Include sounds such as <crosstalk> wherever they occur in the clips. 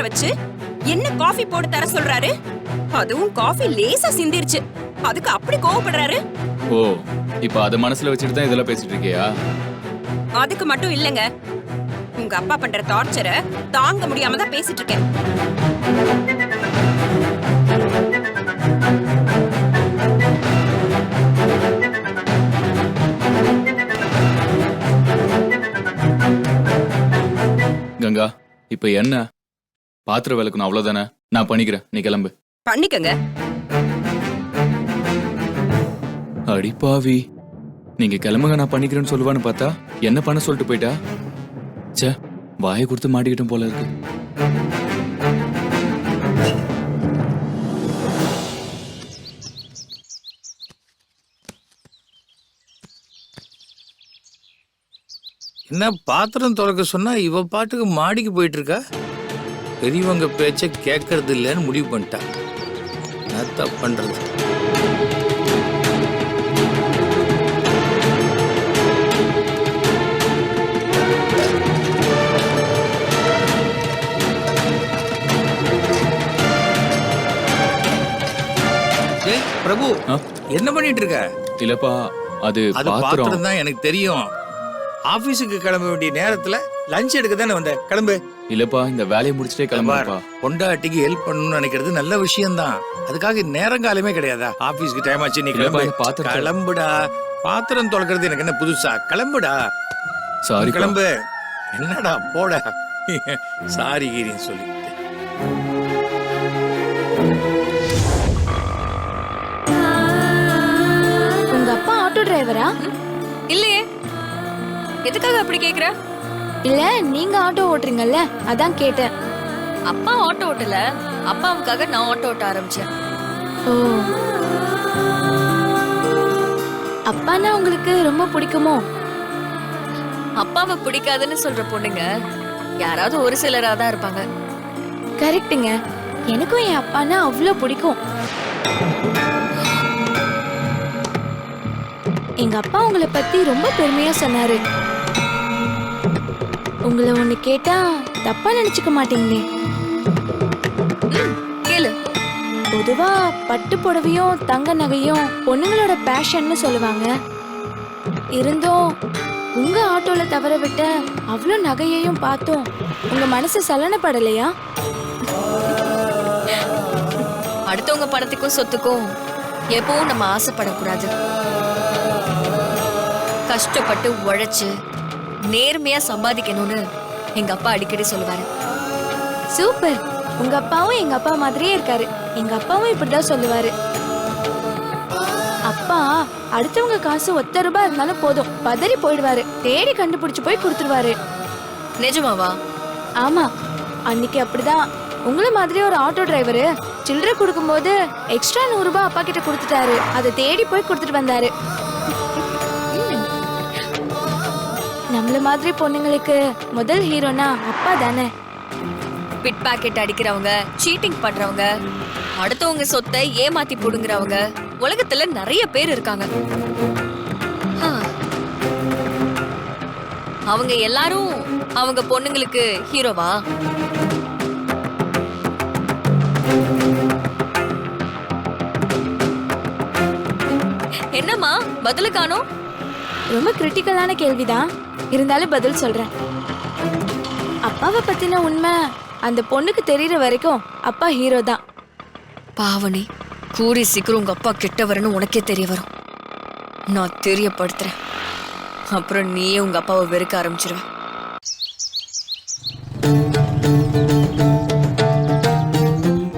உட்கார வச்சு என்ன காஃபி போட்டு தர சொல்றாரு? அதுவும் காஃபி லேசா சிந்திருச்சு. அதுக்கு அப்படி கோவப்படுறாரு? ஓ இப்ப அத மனசுல வச்சுட்டு தான் இதெல்லாம் பேசிட்டு இருக்கியா? அதுக்கு மட்டும் இல்லங்க. உங்க அப்பா பண்ற டார்ச்சரை தாங்க முடியாம தான் பேசிட்டு இருக்கேன். கங்கா இப்ப என்ன? பாத்திரம் விளக்கணும் அவ்வளவுதானே? நான் பண்ணிக்கிறேன். நீ கிளம்பு. பண்ணிக்கங்க. அடி பாவி. நீங்க கிளம்புங்க நான் பண்ணிக்கிறேன்னு சொல்லுவான்னு பார்த்தா என்ன பண்ண சொல்லிட்டு போயிட்டா? ச்சே வாயை கொடுத்து மாட்டிக்கிட்டும் போல இருக்கு. என்ன பாத்திரம் துறக்க சொன்னா இவ பாட்டுக்கு மாடிக்கு போயிட்டு இருக்கா? பெரியவங்க பேச்ச கேட்கறது இல்லைன்னு முடிவு பண்ணிட்டா என்னத்த பண்றது. ஏய், பிரபு? என்ன பண்ணிட்டு இருக்க? இல்லப்பா அது அது பாத்திரம். தான் எனக்கு தெரியும். ஆபீஸுக்கு கிளம்ப வேண்டிய நேரத்துல லஞ்ச் எடுக்க தானே வந்த? கிளம்பு. இல்லப்பா இந்த வேலையை முடிச்சுட்டே கிளம்புப்பா பொண்டாட்டிக்கு ஹெல்ப் பண்ணணும்னு நினைக்கிறது நல்ல விஷயம்தான். அதுக்காக நேரங்காலமே கிடையாதா? ஆபீஸ்க்கு டைம் ஆச்சு நீ கிளம்பு. கிளம்புடா. பாத்திரம் தொலைக்கிறது எனக்கு என்ன புதுசா? கிளம்புடா. சாரி கிளம்பு. என்னடா போடா. சாரி கீரின்னு சொல்லிட்டு. உங்க அப்பா ஆட்டோ டிரைவரா இல்லையே. எதுக்காக அப்படி கேக்குற? இல்ல நீங்க ஆட்டோ ஓட்டுறீங்கல்ல? அதான் கேட்டேன். அப்பா ஆட்டோ ஓட்டல. அப்பாவுக்காக நான் ஆட்டோ ஓட்ட ஆரம்பிச்சேன். ஓ. அப்பானா உங்களுக்கு ரொம்ப பிடிக்குமோ? அப்பாவை பிடிக்காதுன்னு சொல்ற பொண்ணுங்க யாராவது ஒரு சிலரா தான் இருப்பாங்க. கரெக்ட்டுங்க. எனக்கும் என் அப்பானா அவ்வளோ பிடிக்கும். எங்க அப்பா உங்களை பத்தி ரொம்ப பெருமையா சொன்னாரு. உங்களை ஒண்ணு கேட்டா தப்பா நினைச்சுக்க மாட்டீங்களே கேளு. பொதுவா பட்டு புடவையும் தங்க நகையும் பொண்ணுங்களோட பேஷன்னு சொல்லுவாங்க. இருந்தும் உங்க ஆட்டோல தவற விட்ட அவ்வளோ நகையையும் பார்த்தோம் உங்க மனசு சலனப்படலையா? அடுத்தவங்க பணத்துக்கும் சொத்துக்கும் எப்பவும் நம்ம ஆசைப்படக்கூடாது. கஷ்டப்பட்டு உழைச்சு நேர்மையா சம்பாதிக்கணும்னு எங்க அப்பா அடிக்கடி சொல்லுவாரு. சூப்பர். உங்க அப்பாவும் எங்க அப்பா மாதிரியே இருக்காரு. எங்க அப்பாவும் இப்படிதான் சொல்லுவாரு. அப்பா அடுத்தவங்க காசு ஒத்த ரூபாய் இருந்தாலும் போதும். பதறி போயிடுவாரு. தேடி கண்டுபிடிச்சு போய் கொடுத்துருவாரு. நிஜமாவா? ஆமா. அன்னைக்கு அப்படிதான். உங்கள மாதிரி ஒரு ஆட்டோ டிரைவர் சில்லறை கொடுக்கும்போது எக்ஸ்ட்ரா நூறு ரூபாய் அப்பா கிட்ட கொடுத்துட்டாரு. அதை தேடி போய் கொடுத்துட்டு வந்தாரு. நம்மள மாதிரி பொண்ணுங்களுக்கு முதல் ஹீரோனா அப்பா தானே. பிட் பாக்கெட் அடிக்கிறவங்க சீட்டிங் பண்றவங்க அடுத்தவங்க சொத்தை ஏமாத்தி புடுங்குறவங்க உலகத்துல நிறைய பேர் இருக்காங்க. அவங்க எல்லாரும் அவங்க பொண்ணுங்களுக்கு ஹீரோவா? என்னம்மா பதில காணோம்? ரொம்ப கிரிட்டிக்கலான கேள்விதான். இருந்தாலும் பதில் சொல்றேன். அப்பாவை பத்தின உண்மை அந்த பொண்ணுக்கு தெரியற வரைக்கும் அப்பா ஹீரோ தான். பாவனி கூடி சீக்கிரம் உங்க அப்பா கிட்ட வரணும் உனக்கே தெரிய வரும். நான் தெரியப்படுத்துறேன். அப்புறம் நீயே உங்க அப்பாவை வெறுக்க ஆரம்பிச்சிருவ.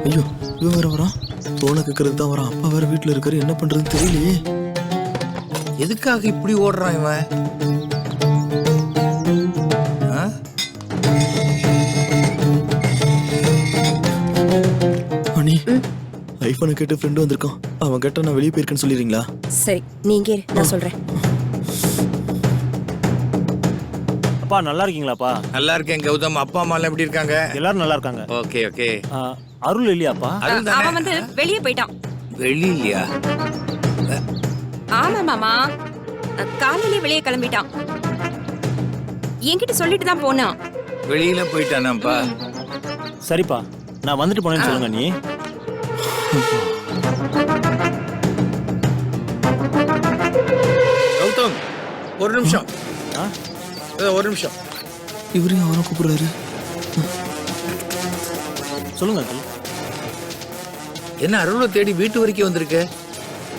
ஐயோ இவன் வேற வரான். போன கேட்கறது தான் வரான். அப்பா வேற வீட்டுல இருக்காரு. என்ன பண்றதுன்னு தெரியலையே. எதுக்காக இப்படி ஓடுறான் இவன்? ஐபோனை கேட்டு ஃப்ரெண்டு வந்திருக்கான். அவன் கேட்டா நான் வெளியே போயிருக்கேன்னு சொல்லிடுறீங்களா? சரி நீங்க நான் சொல்றேன். அப்பா நல்லா இருக்கீங்களாப்பா? நல்லா இருக்கேன் கௌதம். அப்பா அம்மா எல்லாம் எப்படி இருக்காங்க? எல்லாரும் நல்லா இருக்காங்க. Okay okay. அருள் இல்லையாப்பா? அருள் தானே? அவன் வந்து வெளியே போயிட்டான். வெளியிலயா? ஆமா மாமா. காலையிலே வெளியே கிளம்பிட்டான். என்கிட்ட சொல்லிட்டு தான் போனான். வெளியில போயிட்டானாப்பா சரிப்பா நான் வந்துட்டு போனேன்னு சொல்லுங்க நீ. கௌதம் ஒரு நிமிஷம். ஒரு நிமிஷம். இவரையும் அவரை கூப்பிடுறாரு? சொல்லுங்க அங்கிள் என்ன அருளை தேடி வீட்டு வரைக்கும் வந்திருக்க?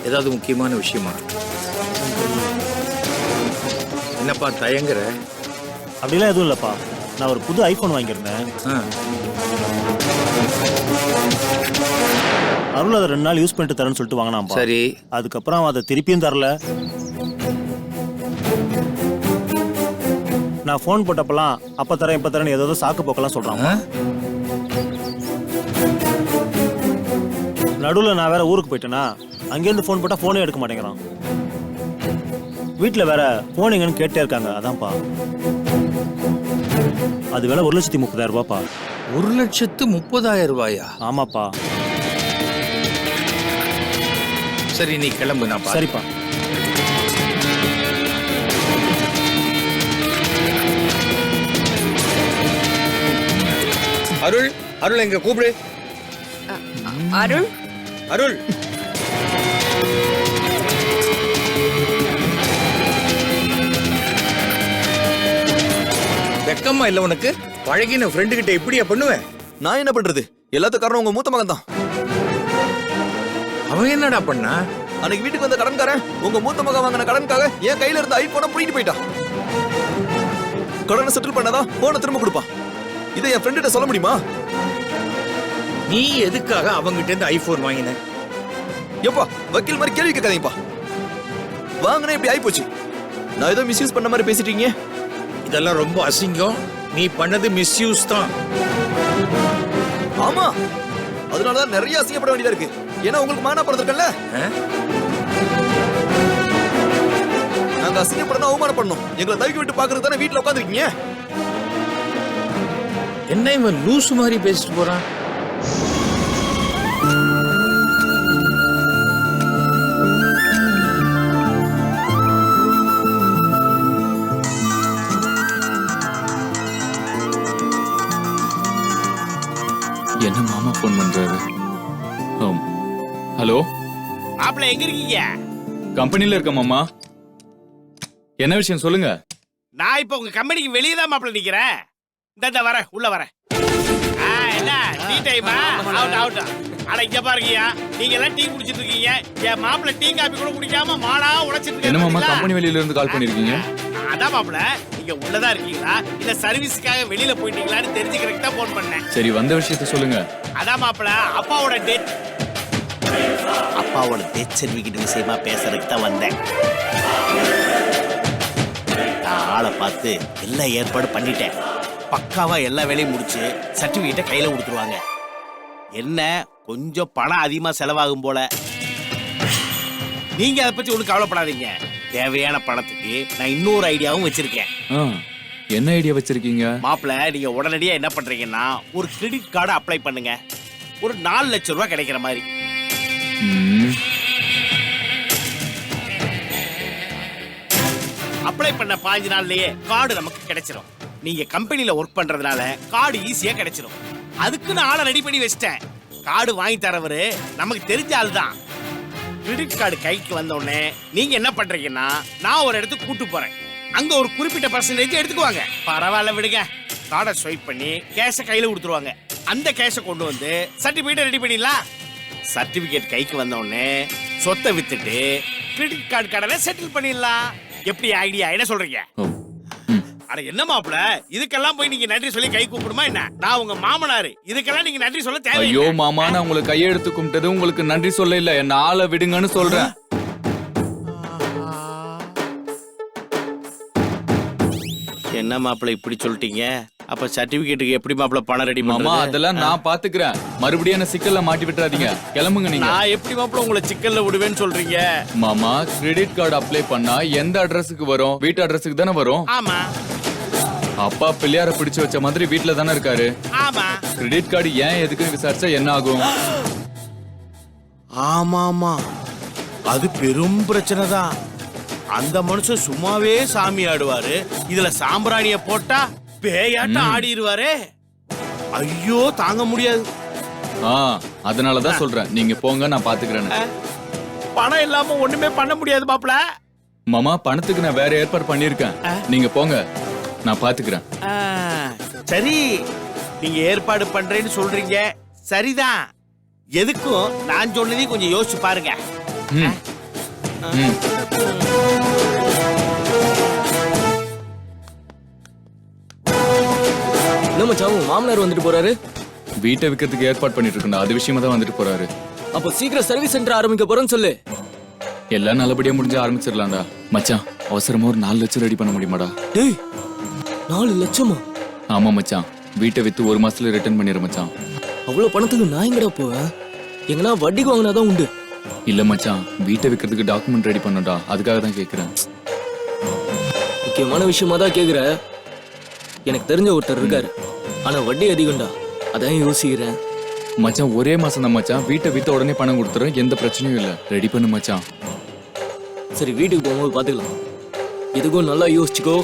ஏதாவது முக்கியமான விஷயமா? என்னப்பா தயங்குற? அப்படிலாம் எதுவும் இல்லைப்பா. நான் ஒரு புது ஐஃபோன் வாங்கியிருந்தேன். அருள் அதை ரெண்டு நாள் யூஸ் பண்ணிட்டு தரேன்னு சொல்லிட்டு வாங்கினாப்பா சரி. அதுக்கப்புறம் அவன் அதை திருப்பியும் தரல. நான் ஃபோன் போட்டப்பெல்லாம் அப்ப தரேன் இப்ப தரேன் ஏதோ சாக்கு போக்கெல்லாம் சொல்றான்? நடுவில் நான் வேற ஊருக்கு போயிட்டேனா அங்கேருந்து ஃபோன் போட்டால் ஃபோனே எடுக்க மாட்டேங்கிறான். வீட்டில் வேற ஃபோன் எங்கன்னு கேட்டே இருக்காங்க அதான்ப்பா. அது வேலை ஒரு லட்சத்தி முப்பதாயிரம் ரூபாப்பா. ஒரு லட்சத்து முப்பதாயிரம் ரூபாயா? ஆமாப்பா. சரி நீ கிளம்பு நான் பாரு. சரிப்பா. அருள் அருள் எங்க கூப்பிடு. அருள்? அருள். வெக்கமா இல்ல உனக்கு? பழகின ஃப்ரெண்டு கிட்ட இப்படியா பண்ணுவேன் நான் என்ன பண்றது? எல்லாத்துக்கும் காரணம் உங்க மூத்த மகன் தான் அவன் என்னடா பண்ணா? அன்னைக்கு வீட்டுக்கு வந்த கடன்காரன் உங்க மூத்த மகன் வாங்கின கடனுக்காக என் கையில இருந்த ஐபோனை புடிங்கிட்டு போயிட்டான். கடனை செட்டில் பண்ணாதான் போனை திரும்ப கொடுப்பான். இதை என் ஃப்ரெண்ட்ட சொல்ல முடியுமா? நீ எதுக்காக அவங்கிட்ட இருந்து ஐபோன் வாங்கின? எப்பா வக்கீல் மாதிரி கேள்வி கேட்காதீங்கப்பா. வாங்கினே இப்படி ஆயிப்போச்சு. நான் ஏதோ மிஸ்யூஸ் பண்ண மாதிரி பேசிட்டீங்க. இதெல்லாம் ரொம்ப அசிங்கம். நீ பண்ணது மிஸ்யூஸ் தான். ஆமா. அதனாலதான் நிறைய அசிங்கப்பட வேண்டியதா இருக்கு. ஏன்னா உங்களுக்கு மானா பிறந்திருக்கல ஆ? நாங்க அசிங்கப்படணும் அவமானப்படணும் எங்களை தவிக்க விட்டு பாக்குறது தானே வீட்டுல உட்காந்துருக்கீங்க என்ன இவன் லூசு மாதிரி பேசிட்டு போறான் என்ன மாமா ஃபோன் பண்றாரு. ஹலோ? மாப்பிள்ள எங்க இருக்கீங்க? கம்பெனில இருக்க மாமா. என்ன விஷயம் சொல்லுங்க. நான் இப்ப உங்க கம்பெனிக்கு வெளியே தான் மாப்பிள்ள நிக்கிறேன். இந்த வரேன் உள்ள வரேன். ஆ, என்ன? டீ டைமா அவுட் அவுட் அட இங்க பாருங்கய்யா. நீங்க எல்லாம் டீ குடிச்சிட்டு இருக்கீங்க. என் மாப்பிள்ள டீ காபி கூட குடிக்காம மாடா உழைச்சிட்டு என்ன மாமா இருக்காரு கம்பெனி வெளியில இருந்து கால் பண்ணிருக்கீங்க? அதான் மாப்பிள்ள. நீங்க உள்ளதா இருக்கீங்களா? இல்ல சர்வீஸுக்காக வெளியில போயிட்டீங்களான்னு தெரிஞ்சுக்கிறதுக்கு தான் போன் பண்ணேன். சரி வந்த விஷயத்த சொல்லுங்க. அதான் மாப்பிள்ள அப்பாவோட டெத் அப்பாவோட சர்டிபிகேட் விஷயமா பேசுறதுக்கு தான் வந்தேன். ஆளை பார்த்து எல்லா ஏற்பாடு பண்ணிட்டேன். பக்காவா எல்லா வேலையும் முடிச்சு சர்டிபிகேட்டை கையில கொடுத்துருவாங்க. என்ன கொஞ்சம் பணம் அதிகமா செலவாகும் போல. நீங்க அதை பத்தி ஒன்றும் கவலைப்படாதீங்க. தேவையான பணத்துக்கு நான் இன்னொரு ஐடியாவும் வச்சிருக்கேன். என்ன ஐடியா வச்சிருக்கீங்க? மாப்பிள்ள நீங்க உடனடியா என்ன பண்றீங்கன்னா ஒரு கிரெடிட் கார்டை அப்ளை பண்ணுங்க. ஒரு நாலு லட்சம் ரூபாய் கிடைக்கிற மாதிரி. அப்ளை பண்ண பாஞ்சு நாள்லயே கார்டு நமக்கு கிடைச்சிரும். நீங்க கம்பெனில ஒர்க் பண்றதுனால கார்டு ஈஸியா கிடைச்சிரும். அதுக்கு நான் ஆளை ரெடி பண்ணி வச்சிட்டேன். கார்டு வாங்கி தரவரு நமக்கு தெரிஞ்ச ஆள் தான் கிரெடிட் கார்டு கைக்கு வந்த உடனே நீங்க என்ன பண்றீங்கன்னா நான் ஒரு இடத்துக்கு கூட்டு போறேன். அங்க ஒரு குறிப்பிட்ட பர்சன்டேஜ் எடுத்துக்குவாங்க. பரவாயில்ல விடுங்க. கார்டை ஸ்வைப் பண்ணி கேஷை கையில கொடுத்துருவாங்க. அந்த கேஷை கொண்டு வந்து சர்டிபிகேட் ரெடி பண்ணிடலாம். சர்டிபிகேட் கைக்கு வந்த உடனே சொத்தை வித்துட்டு கிரெடிட் கார்டு கடனை செட்டில் பண்ணிடலாம். எப்படி ஐடியா என்ன சொல்றீங்க. அட என்ன மாப்பிள? இதுக்கெல்லாம் போய் நீங்க நன்றி சொல்லி கை கூப்பிடுமா என்ன? நான் உங்க மாமனாரு. இதுக்கெல்லாம் நீங்க நன்றி சொல்ல தேவை ஐயோ மாமா நான் உங்களுக்கு கையெடுத்து கும்பிட்டது உங்களுக்கு நன்றி சொல்ல இல்ல. என்ன ஆளை விடுங்கன்னு சொல்றேன். என்ன மாப்பிள இப்படி சொல்லிட்டீங்க? அப்ப சர்டிபிகேட்டுக்கு எப்படி மாப்பிள பணம் ரெடி மாமா அதெல்லாம் நான் பாத்துக்கிறேன். மறுபடியும் என்ன சிக்கல்ல மாட்டி விட்டுறாதீங்க. கிளம்புங்க நீங்க. நான் எப்படி மாப்பிள உங்களை சிக்கல்ல விடுவேன்னு சொல்றீங்க? மாமா கிரெடிட் கார்டு அப்ளை பண்ணா எந்த அட்ரஸுக்கு வரும்? வீட்டு அட்ரஸுக்கு தானே வரும்? ஆமா. அப்பா பிள்ளையார பிடிச்சு வச்ச மாதிரி வீட்ல தானே இருக்காரு? ஆமா. கிரெடிட் கார்டு ஏன் எதுக்குன்னு விசாரிச்சா என்ன ஆகும்? ஆமாமா. அது பெரும் பிரச்சனை தான் அந்த மனுஷன் சும்மாவே சாமி ஆடுவாரு. இதுல சாம்பிராணிய போட்டா பேயாட்டம் ஆடிடுவாரே ஐயோ தாங்க முடியாது. ஆ அதனாலதான் சொல்றேன். நீங்க போங்க நான் பாத்துக்கிறேன்னு. பணம் இல்லாம ஒண்ணுமே பண்ண முடியாது மாப்பிள. மாமா பணத்துக்கு நான் வேற ஏற்பாடு பண்ணிருக்கேன் நீங்க போங்க நான் பாத்துக்கிறேன். சரி நீங்க ஏற்பாடு பண்றேன்னு சொல்றீங்க. சரிதான். எதுக்கும் நான் சொன்னதையும் கொஞ்சம் யோசிச்சு பாருங்க. என்ன மச்சான் உன் மாமனார் வந்துட்டு போறாரு? வீட்டை விற்கிறதுக்கு ஏற்பாடு பண்ணிட்டு இருக்கேன். அது விஷயமா தான் வந்துட்டு போறாரு. அப்போ சீக்கிரம் சர்வீஸ் சென்டர் ஆரம்பிக்க போறேன்னு சொல்லு. எல்லாம் நல்லபடியா முடிஞ்சு ஆரம்பிச்சிடலாம்டா. மச்சான் அவசரமா ஒரு நாலு லட்சம் ரெடி பண்ண முடியுமாடா? டேய் நாலு லட்சமா? ஆமா மச்சான். வீட்டை வித்து ஒரு மாசத்துல ரிட்டர்ன் பண்ணிடுற மச்சான். அவ்வளவு பணத்துக்கு நான் எங்கடா போவேன்? எங்கன்னா வட்டிக்கு வாங்கினாதான் உண்டு. இல்ல மச்சான் வீட்டை விற்கிறதுக்கு டாக்குமெண்ட் ரெடி பண்ணடா அதுக்காக தான் கேக்குறேன். முக்கியமான விஷயமா தான் கேக்குற எனக்கு தெரிஞ்ச ஒருத்தர் இருக்காரு. ஆனா வட்டி அதிகம்டா. அதான் யோசிக்கிறேன். மச்சான் ஒரே மாசம் தான் மச்சான். வீட்டை வித்த உடனே பணம் கொடுத்துறேன். எந்த பிரச்சனையும் இல்ல. ரெடி பண்ணு மச்சான். சரி வீட்டுக்கு போகும்போது பாத்துக்கலாம் இதுக்கும் நல்லா யோசிச்சுக்கோ.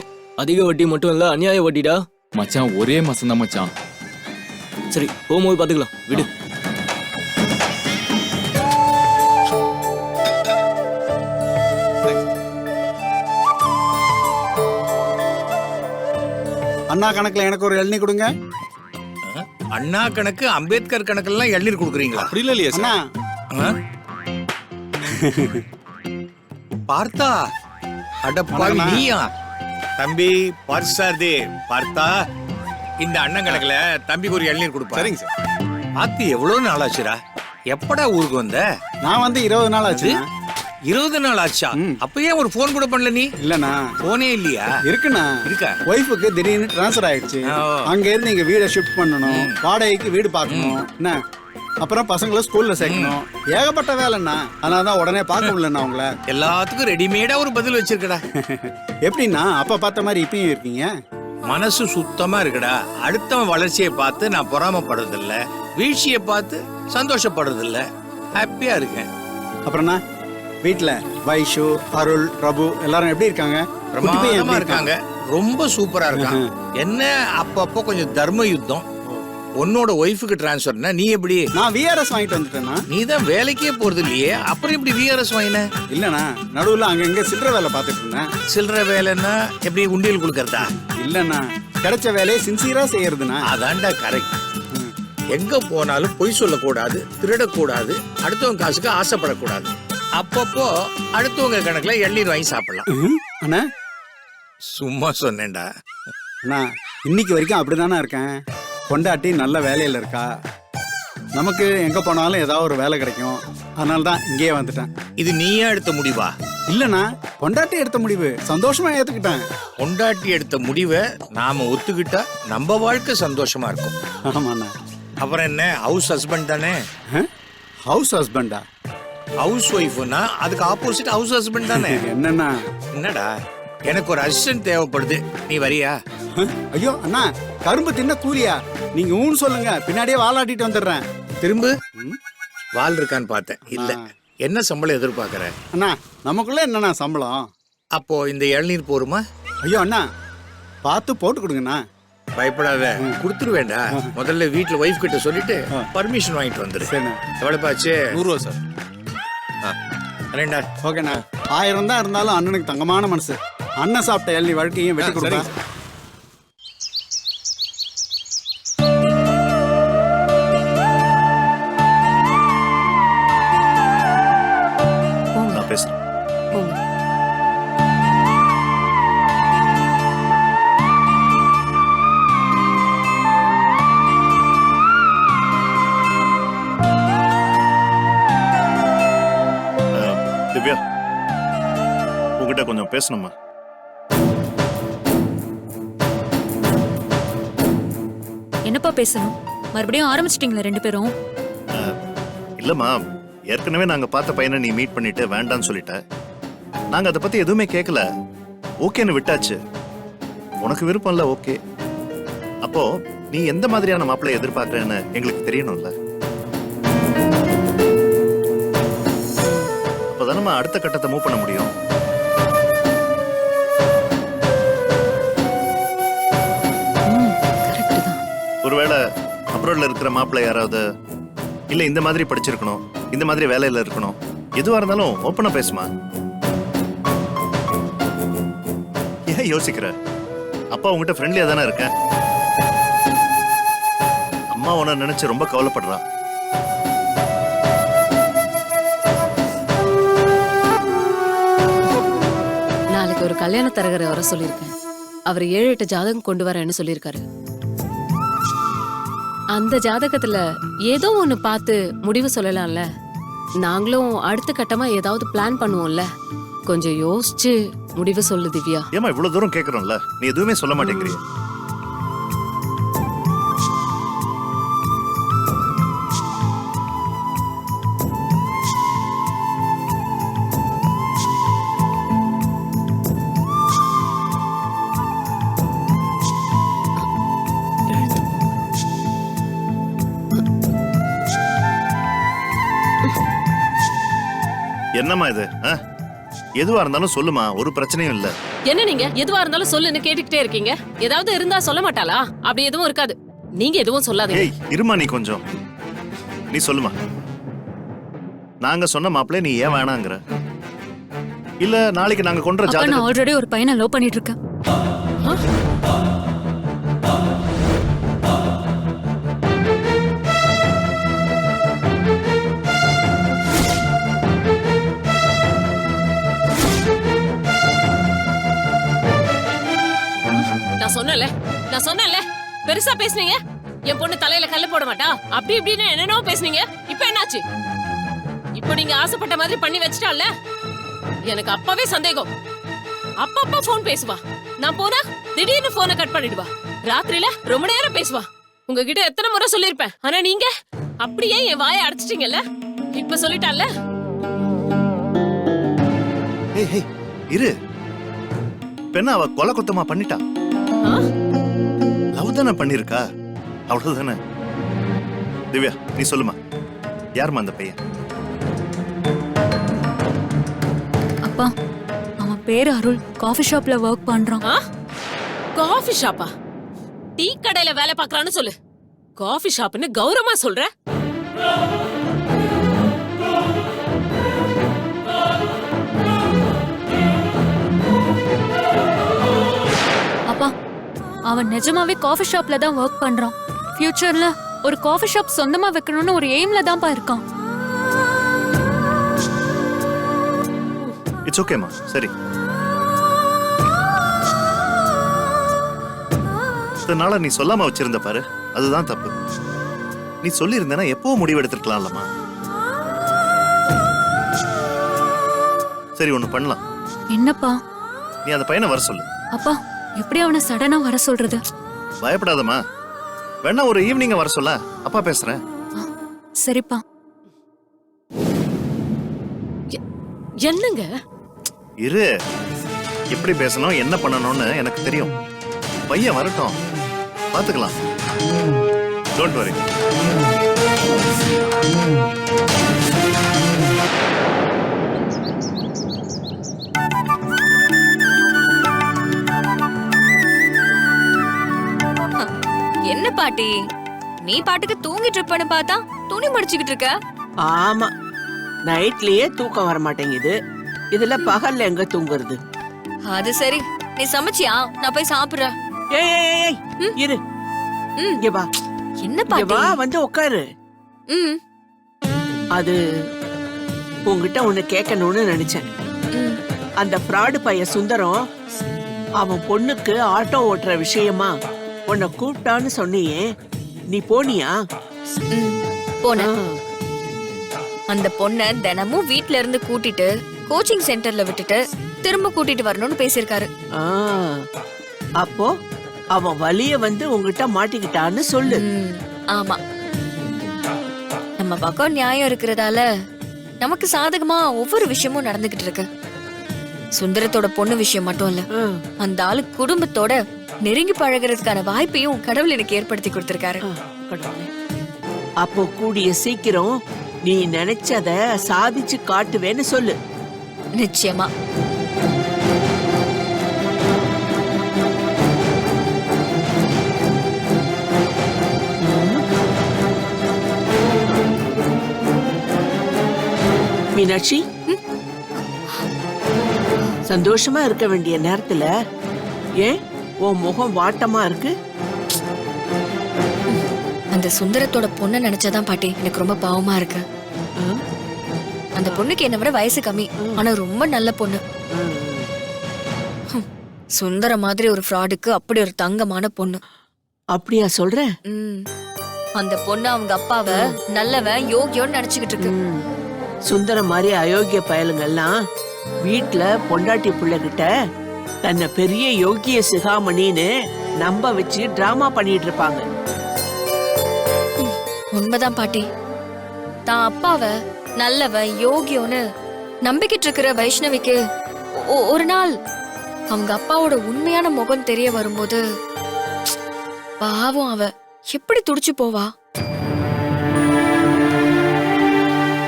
அதிக வட்டி மட்டும் இல்ல அநியாய வட்டிடா. மச்சான் ஒரே மாசம் தான் மச்சான். சரி போகும்போது பாத்துக்கலாம் விடு. அண்ணா கணக்குல எனக்கு ஒரு எழுநி கொடுங்க. அண்ணா கணக்கு அம்பேத்கர் கணக்கெல்லாம் இளநீர் கொடுக்குறீங்களா? அப்படி இல்ல இல்லையா அண்ணா. ஆ? பார்த்தா அடப்பாவி. நீயா? தம்பி பார்சாதே பார்த்தா இந்த அண்ணன் கணக்குல தம்பிக்கு ஒரு இளநீர் கொடுப்பா. சரிங்க சார். ஆத்தி எவ்வளவு நாள் ஆச்சுடா எப்படா ஊருக்கு வந்த? நான் வந்து இருபது நாள் ஆச்சு இருபது நாள் ஆச்சா? ம். அப்ப ஏன் ஒரு போன் கூட பண்ணல நீ? இல்லண்ணா. போனே இல்லையா? இருக்குண்ணா. இருக்கா? ஒய்ஃபுக்கு திடீர்னு ட்ரான்ஸ்ஃபர் ஆயிடுச்சு. அங்க இருந்து இங்க வீடை ஷிஃப்ட் பண்ணணும். வாடகைக்கு வீடு பார்க்கணும். என்ன? அப்புறம் பசங்களை ஸ்கூல்ல சேர்க்கணும். ஏகப்பட்ட வேலைண்ணா. அதனால தான் உடனே பார்க்க முடியலண்ணா உங்களை. எல்லாத்துக்கும் ரெடிமேடா ஒரு பதில் வச்சிருக்கடா. <laughs> எப்படின்னா அப்ப பார்த்த மாதிரி இப்பயும் இருக்கீங்க? மனசு சுத்தமா இருக்குடா. அடுத்தவன் வளர்ச்சியை பார்த்து நான் பொறாமப்படுறது இல்ல வீழ்ச்சியை பார்த்து சந்தோஷப்படுறது இல்ல ஹாப்பியா இருக்கேன். அப்புறம்ண்ணா? வீட்டுல வைஷு அருள் பிரபு எல்லாரும் எப்படி இருக்காங்க? பிரமாதமா இருக்காங்க. ரொம்ப சூப்பரா இருக்காங்க என்ன அப்பப்போ கொஞ்சம் தர்ம யுத்தம். உன்னோட ஒய்ஃபுக்கு டிரான்ஸ்ஃபர்னா நீ எப்படி? நான் விஆர்எஸ் வாங்கிட்டு வந்துட்டேன்னா நீ தான் வேலைக்கே போறது இல்லையே. அப்புறம் எப்படி விஆர்எஸ் வாங்கின? இல்லண்ணா நடுவுல அங்கங்க சில்லற வேலை பார்த்துட்டு இருந்தேன். சில்லற வேலைன்னா எப்படி உண்டியல் கொடுக்கறதா? இல்லண்ணா கிடைச்ச வேலையை சின்சியரா செய்யறதுண்ணா. அதான்டா கரெக்ட் எங்க போனாலும் பொய் சொல்லக்கூடாது திருடக்கூடாது அடுத்தவங்க காசுக்கு ஆசைப்படக்கூடாது. அப்பப்போ அடுத்தவங்க கணக்குல எண்ணீர் வாங்கி சாப்பிடலாம். அண்ணா. சும்மா சொன்னேன்டா. அண்ணா இன்னைக்கு வரைக்கும் அப்படிதானே இருக்கேன். பொண்டாட்டி நல்ல வேலையில இருக்கா? நமக்கு எங்க போனாலும் ஏதாவது ஒரு வேலை கிடைக்கும். அதனால தான் இங்கேயே வந்துட்டேன். இது நீயே எடுத்த முடிவா? இல்லண்ணா பொண்டாட்டி எடுத்த முடிவு. சந்தோஷமா ஏத்துக்கிட்டேன். பொண்டாட்டி எடுத்த முடிவை நாம ஒத்துக்கிட்டா நம்ம வாழ்க்கை சந்தோஷமா இருக்கும். ஆமாண்ணா. அப்புறம் என்ன ஹவுஸ் ஹஸ்பண்ட் தானே? ஹவுஸ் ஹஸ்பண்டா ஹவுஸ் ஒய்ஃப்னா அதுக்கு ஆப்போசிட் ஹவுஸ் ஹஸ்பண்ட் தானே? <laughs> என்னண்ணா? என்னடா? எனக்கு ஒரு அசிஸ்டன்ட் தேவைப்படுது. நீ வரியா? ஐயோ அண்ணா கரும்பு தின்ன கூலியா? நீங்க ஊன்னு சொல்லுங்க. பின்னாடியே வாலாட்டிட்டு வந்துடுறேன். திரும்ப. ம். வால் இருக்கான்னு பார்த்தேன். இல்ல. என்ன சம்பளம் எதிர்பார்க்கற? அண்ணா நமக்குள்ள என்னண்ணா சம்பளம்? அப்போ இந்த இளநீர் போருமா? ஐயோ அண்ணா பார்த்து போட்டு கொடுங்கண்ணா. பயப்படாத. கொடுத்துருவேண்டா. முதல்ல வீட்ல ஒய்ஃப் கிட்ட சொல்லிட்டு பர்மிஷன் வாங்கிட்டு வந்துரு. எவ்வளவு பாச்சு? நூறுரூவா சார். ரெண்டா ஓகேண்ணா. ஆயிரம் தான் இருந்தாலும் அண்ணனுக்கு தங்கமான மனசு. அண்ணன் சாப்பிட்ட எள்ளி வழக்கையும் வெட்டி கொடுப்பா. உங்ககிட்ட கொஞ்சம் பேசணுமா? என்னப்பா பேசணும்? மறுபடியும் ஆரம்பிச்சிட்டீங்களா ரெண்டு பேரும். இல்லம்மா. ஏற்கனவே நாங்க பார்த்த பையனை நீ மீட் பண்ணிட்டு வேண்டான்னு சொல்லிட்ட. நாங்க அதை பத்தி எதுவுமே கேட்கல ஓகேன்னு விட்டாச்சு. உனக்கு விருப்பம் இல்ல ஓகே. அப்போ நீ எந்த மாதிரியான மாப்பிள்ளை எதிர்பார்க்கறேன்னு எங்களுக்கு தெரியணும்ல. அப்பதானம்மா அடுத்த கட்டத்தை மூவ் பண்ண முடியும். ஒருவேளை அப்ராட்ல இருக்கிற மாப்பிள்ளை யாராவது இல்ல இந்த மாதிரி படிச்சிருக்கணும் இந்த மாதிரி வேலையில இருக்கணும் எதுவா இருந்தாலும் ஓப்பனா பேசுமா? ஏன் யோசிக்கிற? அப்பா உங்ககிட்ட ஃப்ரெண்ட்லியா தானே இருக்கேன் அம்மா உன நினைச்சு ரொம்ப கவலைப்படுறா. நாளைக்கு ஒரு கல்யாண தரகரை வர சொல்லியிருக்கேன். அவர் ஏழு எட்டு ஜாதகம் கொண்டு வரேன்னு சொல்லியிருக்காரு. அந்த ஜாதகத்துல ஏதோ ஒண்ணு பார்த்து முடிவு சொல்லலாம்ல. நாங்களும் அடுத்த கட்டமா ஏதாவது பிளான் பண்ணுவோம்ல. கொஞ்சம் யோசிச்சு முடிவு சொல்லு திவ்யா. ஏமா இவ்வளவு தூரம் கேக்குறோம்ல. நீ எதுவுமே சொல்ல மாட்டேங்கிறீங்க. என்னம்மா இது? எதுவா இருந்தாலும் சொல்லுமா ஒரு பிரச்சனையும் இல்ல. என்ன நீங்க? எதுவா இருந்தாலும் சொல்லுன்னு கேட்டுக்கிட்டே இருக்கீங்க. ஏதாவது இருந்தா சொல்ல மாட்டாளா? அப்படி எதுவும் இருக்காது. நீங்க எதுவும் சொல்லாதீங்க. ஏய் இருமா நீ கொஞ்சம். நீ சொல்லுமா. நாங்க சொன்ன மாப்பிள்ளை நீ ஏன் வேணாங்கிற? இல்ல நாளைக்கு நாங்க கொண்ட ஜாதகம் ஆல்ரெடி ஒரு பையனை லவ் பண்ணிட்டு இருக்கேன். நான் சொன்னேன்ல பெருசா பேசுனீங்க? என் பொண்ணு தலையில கல்ல போட மாட்டா? அப்படி இப்படின்னு என்னென்னோ பேசுனீங்க. இப்ப என்னாச்சு? இப்போ நீங்க ஆசைப்பட்ட மாதிரி பண்ணி வச்சிட்டால எனக்கு அப்பவே சந்தேகம். அப்பப்ப ஃபோன் பேசுவா. நான் போனா திடீர்னு போனை கட் பண்ணிடுவா. ராத்திரில ரொம்ப நேரம் பேசுவா. உங்ககிட்ட எத்தனை முறை சொல்லிருப்பேன் ஆனா நீங்க அப்படியே என் வாயை அடைச்சிட்டீங்கல்ல? இப்ப சொல்லிட்டால இரு. பெண்ண அவ கொலை குத்தமா பண்ணிட்டா. தானே பண்ணிருக்கா? அவ்வளவுதானே? திவ்யா நீ சொல்லுமா. யாரும்மா அந்த பையன்? அப்பா அவன் பேரு அருள். காஃபி ஷாப்ல ஒர்க் பண்றான்? காஃபி ஷாப்பா? டீ கடையில வேலை பார்க்கறான்னு சொல்லு. காஃபி ஷாப்னு கௌரவமா சொல்ற? அவன் நிஜமாவே காஃபி ஷாப்ல தான் ஒர்க் பண்றான். ஃபியூச்சர்ல ஒரு காஃபி ஷாப் சொந்தமா வைக்கணும்னு ஒரு எய்ம்ல தான்ப்பா இருக்கான். இட்ஸ் ஓகேம்மா சரி. இதனால நீ சொல்லாம வச்சிருந்த பாரு. அதுதான் தப்பு. நீ சொல்லியிருந்தேன்னா எப்போ முடிவு எடுத்திருக்கலாம்லம்மா சரி ஒண்ணு பண்ணலாம். என்னப்பா? நீ அந்த பையனை வர சொல்லு. அப்பா. எப்படி அவனை சடனா வர சொல்றது? பயப்படாதம்மா. வேணா ஒரு ஈவினிங்க வர சொல்ல. அப்பா பேசுறேன். சரிப்பா. என்னங்க? இரு. எப்படி பேசணும் என்ன பண்ணணும்னு எனக்கு தெரியும். பையன் வரட்டும். பாத்துக்கலாம் டோன்ட் வரி பாட்டி. நீ பாட்டுக்கு தூங்கிட்டு இருப்பேன்னு பார்த்தா துணி மடிச்சுக்கிட்டு இருக்க? ஆமா. நைட்லயே தூக்கம் வர மாட்டேங்குது. இதுல பகல்ல எங்க தூங்குறது? அது சரி. நீ சமைச்சியா? நான் போய் சாப்பிடுறேன் ஏய் ஏய், ஏய், ஏய், இரு. ம். இங்க வா. என்ன இங்க பாட்டி? வா வந்து உட்காரு ம். அது உன்கிட்ட ஒண்ணு கேட்கணும்னு நினைச்சேன். ம். அந்த ஃப்ராடு பையன் சுந்தரம் அவன் பொண்ணுக்கு ஆட்டோ ஓட்டுற விஷயமா உன்னை கூப்பிட்டான்னு சொன்னியே. நீ போனியா? ஆ. அந்த பொண்ண தினமும் வீட்ல இருந்து கூட்டிட்டு கோச்சிங் சென்டர்ல விட்டுட்டு திரும்ப கூட்டிட்டு வரணும்னு பேசியிருக்காரு. அப்போ அவன் வலிய வந்து உன்கிட்ட மாட்டிக்கிட்டான்னு சொல்லு. ஆமா. நம்ம பக்கம் நியாயம் இருக்கிறதால நமக்கு சாதகமா ஒவ்வொரு விஷயமும் நடந்துகிட்டு இருக்கு. சுந்தரத்தோட பொண்ணு விஷயம் மட்டும் இல்ல. அந்த ஆளு குடும்பத்தோட நெருங்கி பழகிறதுக்கான வாய்ப்பையும் கடவுள் எனக்கு ஏற்படுத்தி கொடுத்திருக்காரு. அப்போ கூடிய சீக்கிரம் நீ நினைச்சத சாதிச்சு காட்டுவேன்னு சொல்லு. நிச்சயமா. மீனாட்சி? சந்தோஷமா இருக்க வேண்டிய நேரத்துல ஏன் உன் முகம் வாட்டமா இருக்கு? அந்த சுந்தரத்தோட பொண்ணை நினைச்சாதான் பாட்டி எனக்கு ரொம்ப பாவமா இருக்கு? அந்த பொண்ணுக்கு என்ன விட வயசு கம்மி. ஆனா ரொம்ப நல்ல பொண்ணு. சுந்தர மாதிரி ஒரு ஃப்ராடுக்கு அப்படி ஒரு தங்கமான பொண்ணு. அப்படியா சொல்ற. அந்த பொண்ணு அவங்க அப்பாவை நல்லவன் யோகியோன்னு நினைச்சுக்கிட்டு இருக்கு. ம். சுந்தரம் மாதிரி அயோக்கிய பயலுங்கெல்லாம் வீட்ல பொண்டாட்டி பிள்ளைகிட்ட தன்னை பெரிய யோகிய சிகாமணின்னு நம்ப வச்சு டிராமா பண்ணிட்டு இருப்பாங்க. உண்மைதான் பாட்டி. தான் அப்பாவை நல்லவன் யோகியோன்னு நம்பிக்கிட்டு இருக்கிற வைஷ்ணவிக்கு ஒரு நாள் அவங்க அப்பாவோட உண்மையான முகம் தெரிய வரும்போது பாவம் அவ. எப்படி துடிச்சு போவா?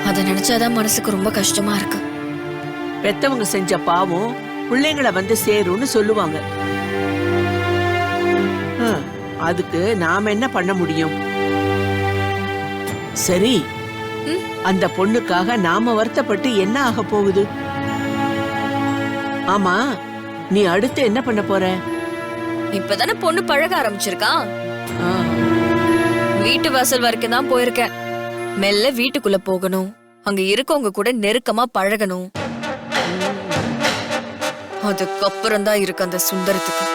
அத நினைச்சாதான் மனசுக்கு ரொம்ப கஷ்டமா இருக்கு. பெத்தவங்க செஞ்ச பாவம் பிள்ளைங்களை வந்து சேரும்னு சொல்லுவாங்க. அதுக்கு நாம என்ன பண்ண முடியும்? சரி? அந்த பொண்ணுக்காக நாம வருத்தப்பட்டு என்ன ஆக போகுது? ஆமா நீ அடுத்து என்ன பண்ண போற? இப்பதானே பொண்ணு பழக ஆரம்பிச்சிருக்கா? வீட்டு வாசல் வரைக்கும் தான் போயிருக்கேன். மெல்ல வீட்டுக்குள்ள போகணும். அங்க இருக்கவங்க கூட நெருக்கமா பழகணும். அதுக்கப்புறம் தான் இருக்கு அந்த சுந்தரத்துக்கு.